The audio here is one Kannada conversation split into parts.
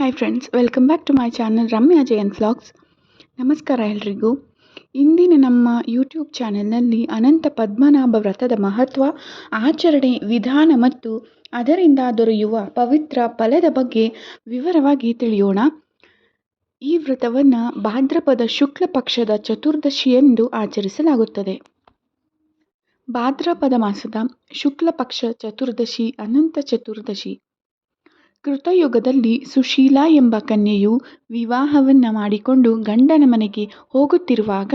Hi friends welcome back to my channel Ramya Jayan flags ನಮಸ್ಕಾರ ಎಲ್ರಿಗೂ. ಇಂದಿನ ನಮ್ಮ ಯೂಟ್ಯೂಬ್ ಚಾನೆಲ್ನಲ್ಲಿ ಅನಂತ ಪದ್ಮನಾಭ ವ್ರತದ ಮಹತ್ವ, ಆಚರಣೆ, ವಿಧಾನ ಮತ್ತು ಅದರಿಂದ ದೊರೆಯುವ ಪವಿತ್ರ ಫಲದ ಬಗ್ಗೆ ವಿವರವಾಗಿ ತಿಳಿಯೋಣ. ಈ ವ್ರತವನ್ನು ಭಾದ್ರಪದ ಶುಕ್ಲ ಪಕ್ಷದ ಚತುರ್ದಶಿಯೆಂದು ಆಚರಿಸಲಾಗುತ್ತದೆ. ಭಾದ್ರಪದ ಮಾಸದ ಶುಕ್ಲ ಪಕ್ಷ ಚತುರ್ದಶಿ, ಅನಂತ ಚತುರ್ದಶಿ. ಕೃತಯುಗದಲ್ಲಿ ಸುಶೀಲಾ ಎಂಬ ಕನ್ಯೆಯು ವಿವಾಹವನ್ನು ಮಾಡಿಕೊಂಡು ಗಂಡನ ಮನೆಗೆ ಹೋಗುತ್ತಿರುವಾಗ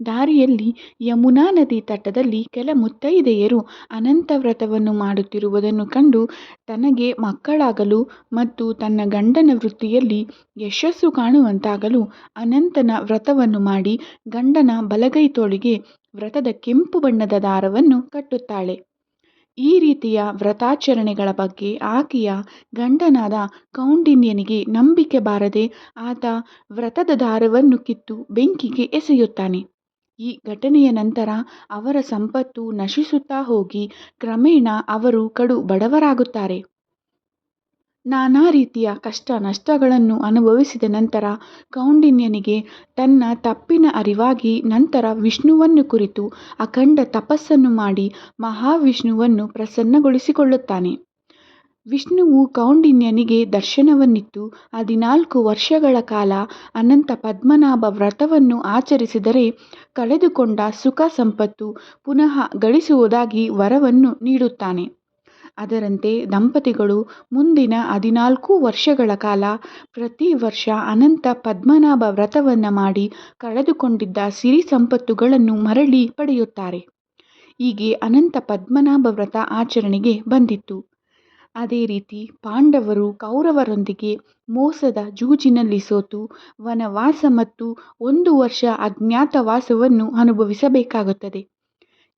ದಾರಿಯಲ್ಲಿ ಯಮುನಾ ನದಿ ತಟದಲ್ಲಿ ಕೆಲ ಮುತ್ತೈದೆಯರು ಅನಂತ ವ್ರತವನ್ನು ಮಾಡುತ್ತಿರುವುದನ್ನು ಕಂಡು ತನಗೆ ಮಕ್ಕಳಾಗಲು ಮತ್ತು ತನ್ನ ಗಂಡನ ವೃತ್ತಿಯಲ್ಲಿ ಯಶಸ್ಸು ಕಾಣುವಂತಾಗಲು ಅನಂತನ ವ್ರತವನ್ನು ಮಾಡಿ ಗಂಡನ ಬಲಗೈ ತೋಳಿಗೆ ವ್ರತದ ಕೆಂಪು ಬಣ್ಣದ ದಾರವನ್ನು ಕಟ್ಟುತ್ತಾಳೆ. ಈ ರೀತಿಯ ವ್ರತಾಚರಣೆಗಳ ಬಗ್ಗೆ ಆಕೆಯ ಗಂಡನಾದ ಕೌಂಡಿನ್ಯನಿಗೆ ನಂಬಿಕೆ ಬಾರದೆ ಆತ ವ್ರತದ ದಾರವನ್ನು ಕಿತ್ತು ಬೆಂಕಿಗೆ ಎಸೆಯುತ್ತಾನೆ. ಈ ಘಟನೆಯ ನಂತರ ಅವರ ಸಂಪತ್ತು ನಶಿಸುತ್ತಾ ಹೋಗಿ ಕ್ರಮೇಣ ಅವರು ಕಡು ಬಡವರಾಗುತ್ತಾರೆ. ನಾನಾ ರೀತಿಯ ಕಷ್ಟ ನಷ್ಟಗಳನ್ನು ಅನುಭವಿಸಿದ ನಂತರ ಕೌಂಡಿನ್ಯನಿಗೆ ತನ್ನ ತಪ್ಪಿನ ಅರಿವಾಗಿ ನಂತರ ವಿಷ್ಣುವನ್ನು ಕುರಿತು ಅಖಂಡ ತಪಸ್ಸನ್ನು ಮಾಡಿ ಮಹಾವಿಷ್ಣುವನ್ನು ಪ್ರಸನ್ನಗೊಳಿಸಿಕೊಳ್ಳುತ್ತಾನೆ. ವಿಷ್ಣುವು ಕೌಂಡಿನ್ಯನಿಗೆ ದರ್ಶನವನ್ನಿತ್ತು. ಹದಿನಾಲ್ಕು ವರ್ಷಗಳ ಕಾಲ ಅನಂತ ಪದ್ಮನಾಭ ವ್ರತವನ್ನು ಆಚರಿಸಿದರೆ ಕಳೆದುಕೊಂಡ ಸುಖ ಸಂಪತ್ತು ಪುನಃ ಗಳಿಸುವುದಾಗಿ ವರವನ್ನು ನೀಡುತ್ತಾನೆ. ಅದರಂತೆ ದಂಪತಿಗಳು ಮುಂದಿನ ಹದಿನಾಲ್ಕು ವರ್ಷಗಳ ಕಾಲ ಪ್ರತಿ ವರ್ಷ ಅನಂತ ಪದ್ಮನಾಭ ವ್ರತವನ್ನು ಮಾಡಿ ಕಳೆದುಕೊಂಡಿದ್ದ ಸಿರಿ ಸಂಪತ್ತುಗಳನ್ನು ಮರಳಿ ಪಡೆಯುತ್ತಾರೆ. ಹೀಗೆ ಅನಂತ ಪದ್ಮನಾಭ ವ್ರತ ಆಚರಣೆಗೆ ಬಂದಿತ್ತು. ಅದೇ ರೀತಿ ಪಾಂಡವರು ಕೌರವರೊಂದಿಗೆ ಮೋಸದ ಜೂಜಿನಲ್ಲಿ ಸೋತು ವನವಾಸ ಮತ್ತು ಒಂದು ವರ್ಷ ಅಜ್ಞಾತವಾಸವನ್ನು ಅನುಭವಿಸಬೇಕಾಗುತ್ತದೆ.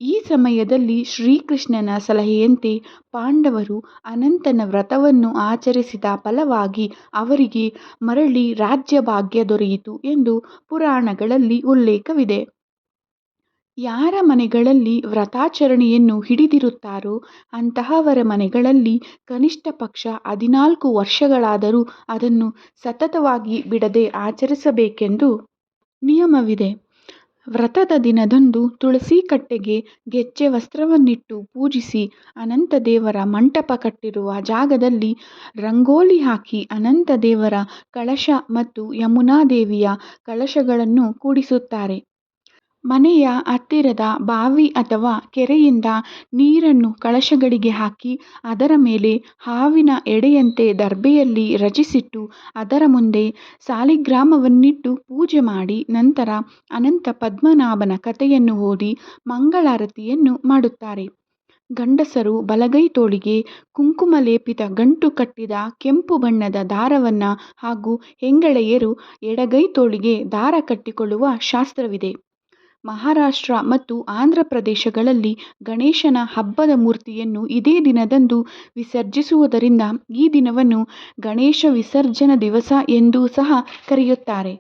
ಈ ಸಮಯದಲ್ಲಿ ಶ್ರೀಕೃಷ್ಣನ ಸಲಹೆಯಂತೆ ಪಾಂಡವರು ಅನಂತನ ವ್ರತವನ್ನು ಆಚರಿಸಿದ ಫಲವಾಗಿ ಅವರಿಗೆ ಮರಳಿ ರಾಜ್ಯಭಾಗ್ಯ ದೊರೆಯಿತು ಎಂದು ಪುರಾಣಗಳಲ್ಲಿ ಉಲ್ಲೇಖವಿದೆ. ಯಾರ ಮನೆಗಳಲ್ಲಿ ವ್ರತಾಚರಣೆಯನ್ನು ಹಿಡಿದಿರುತ್ತಾರೋ ಅಂತಹವರ ಮನೆಗಳಲ್ಲಿ ಕನಿಷ್ಠ ಪಕ್ಷ ಹದಿನಾಲ್ಕು ವರ್ಷಗಳಾದರೂ ಅದನ್ನು ಸತತವಾಗಿ ಬಿಡದೆ ಆಚರಿಸಬೇಕೆಂದು ನಿಯಮವಿದೆ. ವ್ರತದ ದಿನದಂದು ತುಳಸಿ ಕಟ್ಟೆಗೆ ಗೆಜ್ಜೆ ವಸ್ತ್ರವನ್ನಿಟ್ಟು ಪೂಜಿಸಿ ಅನಂತ ದೇವರ ಮಂಟಪ ಕಟ್ಟಿರುವ ಜಾಗದಲ್ಲಿ ರಂಗೋಲಿ ಹಾಕಿ ಅನಂತ ದೇವರ ಕಳಶ ಮತ್ತು ಯಮುನಾದೇವಿಯ ಕಳಶಗಳನ್ನು ಕೂಡಿಸುತ್ತಾರೆ. ಮನೆಯ ಹತ್ತಿರದ ಬಾವಿ ಅಥವಾ ಕೆರೆಯಿಂದ ನೀರನ್ನು ಕಳಶಗಳಿಗೆ ಹಾಕಿ ಅದರ ಮೇಲೆ ಹಾವಿನ ಎಡೆಯಂತೆ ದರ್ಬೆಯಲ್ಲಿ ರಚಿಸಿಟ್ಟು ಅದರ ಮುಂದೆ ಸಾಲಿಗ್ರಾಮವನ್ನಿಟ್ಟು ಪೂಜೆ ಮಾಡಿ ನಂತರ ಅನಂತ ಪದ್ಮನಾಭನ ಕಥೆಯನ್ನು ಓದಿ ಮಂಗಳಾರತಿಯನ್ನು ಮಾಡುತ್ತಾರೆ. ಗಂಡಸರು ಬಲಗೈ ತೋಳಿಗೆ ಕುಂಕುಮ ಲೇಪಿತ ಗಂಟು ಕಟ್ಟಿದ ಕೆಂಪು ಬಣ್ಣದ ದಾರವನ್ನು ಹಾಗೂ ಹೆಂಗಳೆಯರು ಎಡಗೈ ತೋಳಿಗೆ ದಾರ ಕಟ್ಟಿಕೊಳ್ಳುವ ಶಾಸ್ತ್ರವಿದೆ. ಮಹಾರಾಷ್ಟ್ರ ಮತ್ತು ಆಂಧ್ರ ಪ್ರದೇಶಗಳಲ್ಲಿ ಗಣೇಶನ ಹಬ್ಬದ ಮೂರ್ತಿಯನ್ನು ಇದೇ ದಿನದಂದು ವಿಸರ್ಜಿಸುವುದರಿಂದ ಈ ದಿನವನ್ನು ಗಣೇಶ ವಿಸರ್ಜನ ದಿವಸ ಎಂದೂ ಸಹ ಕರೆಯುತ್ತಾರೆ.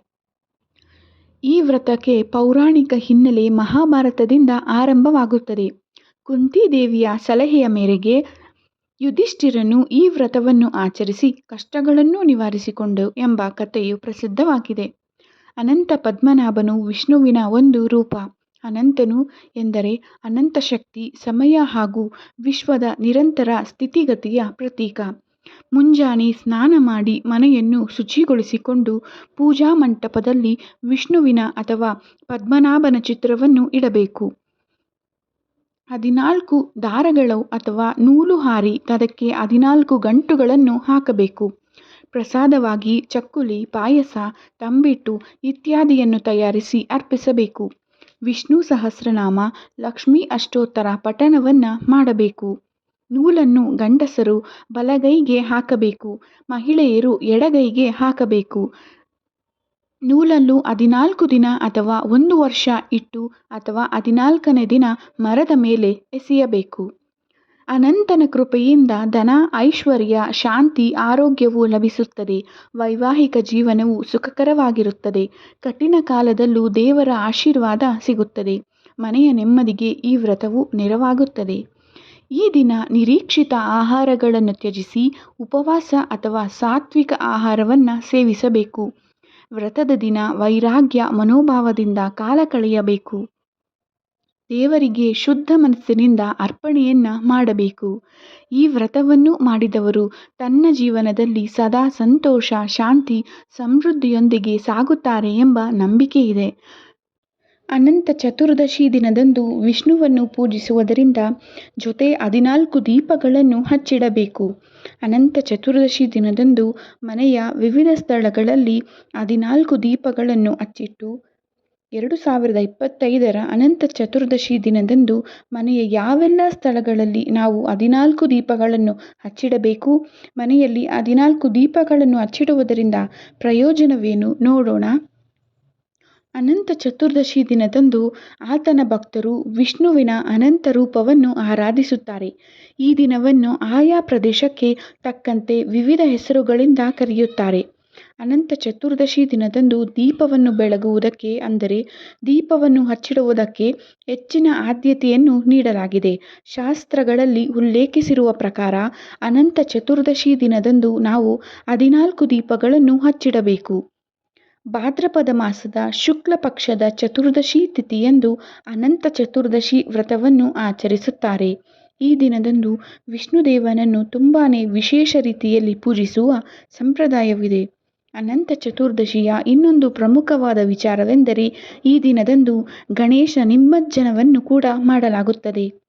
ಈ ವ್ರತಕ್ಕೆ ಪೌರಾಣಿಕ ಹಿನ್ನೆಲೆ ಮಹಾಭಾರತದಿಂದ ಆರಂಭವಾಗುತ್ತದೆ. ಕುಂತಿದೇವಿಯ ಸಲಹೆಯ ಮೇರೆಗೆ ಯುಧಿಷ್ಠಿರನು ಈ ವ್ರತವನ್ನು ಆಚರಿಸಿ ಕಷ್ಟಗಳನ್ನು ನಿವಾರಿಸಿಕೊಂಡು ಎಂಬ ಕಥೆಯು ಪ್ರಸಿದ್ಧವಾಗಿದೆ. ಅನಂತ ಪದ್ಮನಾಭನು ವಿಷ್ಣುವಿನ ಒಂದು ರೂಪ. ಅನಂತನು ಎಂದರೆ ಅನಂತ ಶಕ್ತಿ, ಸಮಯ ಹಾಗೂ ವಿಶ್ವದ ನಿರಂತರ ಸ್ಥಿತಿಗತಿಯ ಪ್ರತೀಕ. ಮುಂಜಾನೆ ಸ್ನಾನ ಮಾಡಿ ಮನೆಯನ್ನು ಶುಚಿಗೊಳಿಸಿಕೊಂಡು ಪೂಜಾ ಮಂಟಪದಲ್ಲಿ ವಿಷ್ಣುವಿನ ಅಥವಾ ಪದ್ಮನಾಭನ ಚಿತ್ರವನ್ನು ಇಡಬೇಕು. ಹದಿನಾಲ್ಕು ದಾರಗಳು ಅಥವಾ ನೂಲು ಹಾರಿ, ಅದಕ್ಕೆ ಹದಿನಾಲ್ಕು ಗಂಟುಗಳನ್ನು ಹಾಕಬೇಕು. ಪ್ರಸಾದವಾಗಿ ಚಕ್ಕುಲಿ, ಪಾಯಸ, ತಂಬಿಟ್ಟು ಇತ್ಯಾದಿಯನ್ನು ತಯಾರಿಸಿ ಅರ್ಪಿಸಬೇಕು. ವಿಷ್ಣು ಸಹಸ್ರನಾಮ, ಲಕ್ಷ್ಮೀ ಅಷ್ಟೋತ್ತರ ಪಠಣವನ್ನು ಮಾಡಬೇಕು. ನೂಲನ್ನು ಗಂಡಸರು ಬಲಗೈಗೆ ಹಾಕಬೇಕು, ಮಹಿಳೆಯರು ಎಡಗೈಗೆ ಹಾಕಬೇಕು. ನೂಲನ್ನು ಹದಿನಾಲ್ಕು ದಿನ ಅಥವಾ ಒಂದು ವರ್ಷ ಇಟ್ಟು ಅಥವಾ ಹದಿನಾಲ್ಕನೇ ದಿನ ಮರದ ಮೇಲೆ ಎಸೆಯಬೇಕು. ಅನಂತನ ಕೃಪೆಯಿಂದ ಧನ, ಐಶ್ವರ್ಯ, ಶಾಂತಿ, ಆರೋಗ್ಯವು ಲಭಿಸುತ್ತದೆ. ವೈವಾಹಿಕ ಜೀವನವು ಸುಖಕರವಾಗಿರುತ್ತದೆ. ಕಠಿಣ ಕಾಲದಲ್ಲೂ ದೇವರ ಆಶೀರ್ವಾದ ಸಿಗುತ್ತದೆ. ಮನೆಯ ನೆಮ್ಮದಿಗೆ ಈ ವ್ರತವು ನೆರವಾಗುತ್ತದೆ. ಈ ದಿನ ನಿರೀಕ್ಷಿತ ಆಹಾರಗಳನ್ನು ತ್ಯಜಿಸಿ ಉಪವಾಸ ಅಥವಾ ಸಾತ್ವಿಕ ಆಹಾರವನ್ನು ಸೇವಿಸಬೇಕು. ವ್ರತದ ದಿನ ವೈರಾಗ್ಯ ಮನೋಭಾವದಿಂದ ಕಾಲ ಕಳೆಯಬೇಕು. ದೇವರಿಗೆ ಶುದ್ಧ ಮನಸ್ಸಿನಿಂದ ಅರ್ಪಣೆಯನ್ನ ಮಾಡಬೇಕು. ಈ ವ್ರತವನ್ನು ಮಾಡಿದವರು ತನ್ನ ಜೀವನದಲ್ಲಿ ಸದಾ ಸಂತೋಷ, ಶಾಂತಿ, ಸಮೃದ್ಧಿಯೊಂದಿಗೆ ಸಾಗುತ್ತಾರೆ ಎಂಬ ನಂಬಿಕೆ ಇದೆ. ಅನಂತ ಚತುರ್ದಶಿ ದಿನದಂದು ವಿಷ್ಣುವನ್ನು ಪೂಜಿಸುವುದರಿಂದ ಜೊತೆ ಹದಿನಾಲ್ಕು ದೀಪಗಳನ್ನು ಹಚ್ಚಿಡಬೇಕು. ಅನಂತ ಚತುರ್ದಶಿ ದಿನದಂದು ಮನೆಯ ವಿವಿಧ ಸ್ಥಳಗಳಲ್ಲಿ ಹದಿನಾಲ್ಕು ದೀಪಗಳನ್ನು ಹಚ್ಚಿಟ್ಟು ಎರಡು ಸಾವಿರದ ಇಪ್ಪತ್ತೈದರ ಅನಂತ ಚತುರ್ದಶಿ ದಿನದಂದು ಮನೆಯ ಯಾವೆಲ್ಲ ಸ್ಥಳಗಳಲ್ಲಿ ನಾವು ಹದಿನಾಲ್ಕು ದೀಪಗಳನ್ನು ಹಚ್ಚಿಡಬೇಕು? ಮನೆಯಲ್ಲಿ ಹದಿನಾಲ್ಕು ದೀಪಗಳನ್ನು ಹಚ್ಚಿಡುವುದರಿಂದ ಪ್ರಯೋಜನವೇನು ನೋಡೋಣ. ಅನಂತ ಚತುರ್ದಶಿ ದಿನದಂದು ಆತನ ಭಕ್ತರು ವಿಷ್ಣುವಿನ ಅನಂತ ರೂಪವನ್ನು ಆರಾಧಿಸುತ್ತಾರೆ. ಈ ದಿನವನ್ನು ಆಯಾ ಪ್ರದೇಶಕ್ಕೆ ತಕ್ಕಂತೆ ವಿವಿಧ ಹೆಸರುಗಳಿಂದ ಕರೆಯುತ್ತಾರೆ. ಅನಂತ ಚತುರ್ದಶಿ ದಿನದಂದು ದೀಪವನ್ನು ಬೆಳಗುವುದಕ್ಕೆ, ಅಂದರೆ ದೀಪವನ್ನು ಹಚ್ಚಿಡುವುದಕ್ಕೆ ಹೆಚ್ಚಿನ ಆದ್ಯತೆಯನ್ನು ನೀಡಲಾಗಿದೆ. ಶಾಸ್ತ್ರಗಳಲ್ಲಿ ಉಲ್ಲೇಖಿಸಿರುವ ಪ್ರಕಾರ, ಅನಂತ ಚತುರ್ದಶಿ ದಿನದಂದು ನಾವು ಹದಿನಾಲ್ಕು ದೀಪಗಳನ್ನು ಹಚ್ಚಿಡಬೇಕು. ಭಾದ್ರಪದ ಮಾಸದ ಶುಕ್ಲ ಪಕ್ಷದ ಚತುರ್ದಶಿ ತಿಥಿಯಂದು ಅನಂತ ಚತುರ್ದಶಿ ವ್ರತವನ್ನು ಆಚರಿಸುತ್ತಾರೆ. ಈ ದಿನದಂದು ವಿಷ್ಣುದೇವನನ್ನು ತುಂಬಾ ವಿಶೇಷ ರೀತಿಯಲ್ಲಿ ಪೂಜಿಸುವ ಸಂಪ್ರದಾಯವಿದೆ. ಅನಂತ ಚತುರ್ದಶಿಯ ಇನ್ನೊಂದು ಪ್ರಮುಖವಾದ ವಿಚಾರವೆಂದರೆ ಈ ದಿನದಂದು ಗಣೇಶ ನಿಮ್ಮಜ್ಜನವನ್ನು ಕೂಡ ಮಾಡಲಾಗುತ್ತದೆ.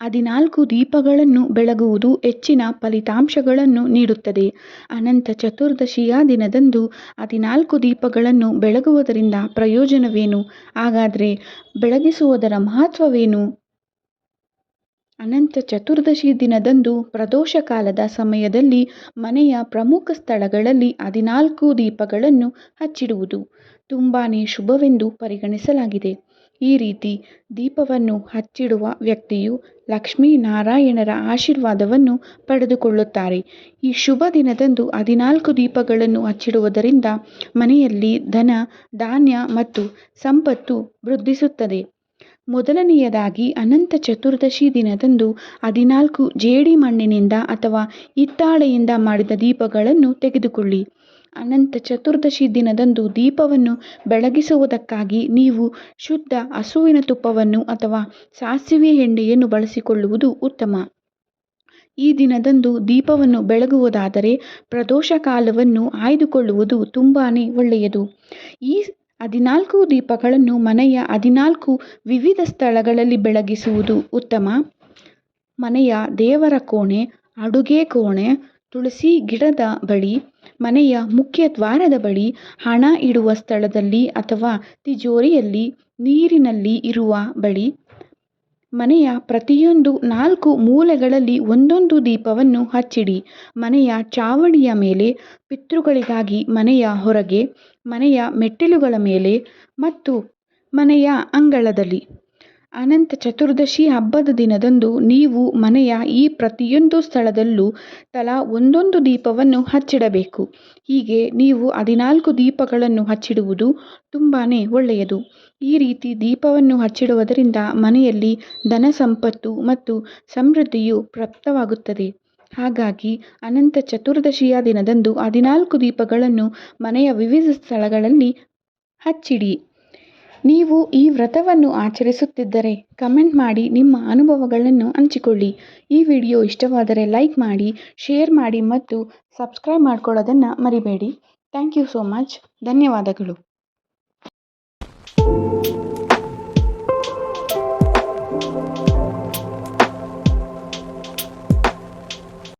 ಹದಿನಾಲ್ಕು ದೀಪಗಳನ್ನು ಬೆಳಗುವುದು ಹೆಚ್ಚಿನ ಫಲಿತಾಂಶಗಳನ್ನು ನೀಡುತ್ತದೆ. ಅನಂತ ಚತುರ್ದಶಿಯ ದಿನದಂದು ಹದಿನಾಲ್ಕು ದೀಪಗಳನ್ನು ಬೆಳಗುವುದರಿಂದ ಪ್ರಯೋಜನವೇನು? ಹಾಗಾದರೆ ಬೆಳಗಿಸುವುದರ ಮಹತ್ವವೇನು? ಅನಂತ ಚತುರ್ದಶಿ ದಿನದಂದು ಪ್ರದೋಷ ಕಾಲದ ಸಮಯದಲ್ಲಿ ಮನೆಯ ಪ್ರಮುಖ ಸ್ಥಳಗಳಲ್ಲಿ ಹದಿನಾಲ್ಕು ದೀಪಗಳನ್ನು ಹಚ್ಚಿಡುವುದು ತುಂಬಾ ಶುಭವೆಂದು ಪರಿಗಣಿಸಲಾಗಿದೆ. ಈ ರೀತಿ ದೀಪವನ್ನು ಹಚ್ಚಿಡುವ ವ್ಯಕ್ತಿಯು ಲಕ್ಷ್ಮೀನಾರಾಯಣರ ಆಶೀರ್ವಾದವನ್ನು ಪಡೆದುಕೊಳ್ಳುತ್ತಾರೆ. ಈ ಶುಭ ದಿನದಂದು ಹದಿನಾಲ್ಕು ದೀಪಗಳನ್ನು ಹಚ್ಚಿಡುವುದರಿಂದ ಮನೆಯಲ್ಲಿ ಧನ, ಧಾನ್ಯ ಮತ್ತು ಸಂಪತ್ತು ವೃದ್ಧಿಸುತ್ತದೆ. ಮೊದಲನೆಯದಾಗಿ ಅನಂತ ಚತುರ್ದಶಿ ದಿನದಂದು ಹದಿನಾಲ್ಕು ಜೇಡಿ ಮಣ್ಣಿನಿಂದ ಅಥವಾ ಹಿತ್ತಾಳೆಯಿಂದ ಮಾಡಿದ ದೀಪಗಳನ್ನು ತೆಗೆದುಕೊಳ್ಳಿ. ಅನಂತ ಚತುರ್ದಶಿ ದಿನದಂದು ದೀಪವನ್ನು ಬೆಳಗಿಸುವುದಕ್ಕಾಗಿ ನೀವು ಶುದ್ಧ ಹಸುವಿನ ತುಪ್ಪವನ್ನು ಅಥವಾ ಸಾಸಿವೆ ಎಣ್ಣೆಯನ್ನು ಬಳಸಿಕೊಳ್ಳುವುದು ಉತ್ತಮ. ಈ ದಿನದಂದು ದೀಪವನ್ನು ಬೆಳಗುವುದಾದರೆ ಪ್ರದೋಷ ಕಾಲವನ್ನು ಆಯ್ದುಕೊಳ್ಳುವುದು ತುಂಬಾ ಒಳ್ಳೆಯದು. ಈ ಹದಿನಾಲ್ಕು ದೀಪಗಳನ್ನು ಮನೆಯ ಹದಿನಾಲ್ಕು ವಿವಿಧ ಸ್ಥಳಗಳಲ್ಲಿ ಬೆಳಗಿಸುವುದು ಉತ್ತಮ. ಮನೆಯ ದೇವರ ಕೋಣೆ, ಅಡುಗೆ ಕೋಣೆ, ತುಳಸಿ ಗಿಡದ ಬಳಿ, ಮನೆಯ ಮುಖ್ಯ ದ್ವಾರದ ಬಳಿ, ಹಣ ಇಡುವ ಸ್ಥಳದಲ್ಲಿ ಅಥವಾ ತಿಜೋರಿಯಲ್ಲಿ, ನೀರಿನಲ್ಲಿ ಇರುವ ಬಳಿ ಮನೆಯ ಪ್ರತಿಯೊಂದು ನಾಲ್ಕು ಮೂಲೆಗಳಲ್ಲಿ ಒಂದೊಂದು ದೀಪವನ್ನು ಹಚ್ಚಿಡಿ. ಮನೆಯ ಚಾವಣಿಯ ಮೇಲೆ, ಪಿತೃಗಳಿಗಾಗಿ ಮನೆಯ ಹೊರಗೆ, ಮನೆಯ ಮೆಟ್ಟಿಲುಗಳ ಮೇಲೆ ಮತ್ತು ಮನೆಯ ಅಂಗಳದಲ್ಲಿ. ಅನಂತ ಚತುರ್ದಶಿ ಹಬ್ಬದ ದಿನದಂದು ನೀವು ಮನೆಯ ಈ ಪ್ರತಿಯೊಂದು ಸ್ಥಳದಲ್ಲೂ ತಲಾ ಒಂದೊಂದು ದೀಪವನ್ನು ಹಚ್ಚಿಡಬೇಕು. ಹೀಗೆ ನೀವು ಹದಿನಾಲ್ಕು ದೀಪಗಳನ್ನು ಹಚ್ಚಿಡುವುದು ತುಂಬಾ ಒಳ್ಳೆಯದು. ಈ ರೀತಿ ದೀಪವನ್ನು ಹಚ್ಚಿಡುವುದರಿಂದ ಮನೆಯಲ್ಲಿ ಧನ ಸಂಪತ್ತು ಮತ್ತು ಸಮೃದ್ಧಿಯು ಪ್ರಾಪ್ತವಾಗುತ್ತದೆ. ಹಾಗಾಗಿ ಅನಂತ ಚತುರ್ದಶಿಯ ದಿನದಂದು ಹದಿನಾಲ್ಕು ದೀಪಗಳನ್ನು ಮನೆಯ ವಿವಿಧ ಸ್ಥಳಗಳಲ್ಲಿ ಹಚ್ಚಿಡಿ. ನೀವು ಈ ವ್ರತವನ್ನು ಆಚರಿಸುತ್ತಿದ್ದರೆ ಕಮೆಂಟ್ ಮಾಡಿ ನಿಮ್ಮ ಅನುಭವಗಳನ್ನು ಹಂಚಿಕೊಳ್ಳಿ. ಈ ವಿಡಿಯೋ ಇಷ್ಟವಾದರೆ ಲೈಕ್ ಮಾಡಿ, ಶೇರ್ ಮಾಡಿ ಮತ್ತು ಸಬ್ಸ್ಕ್ರೈಬ್ ಮಾಡ್ಕೊಳ್ಳೋದನ್ನು ಮರಿಬೇಡಿ. Thank you so much. ಧನ್ಯವಾದಗಳು. Thank you.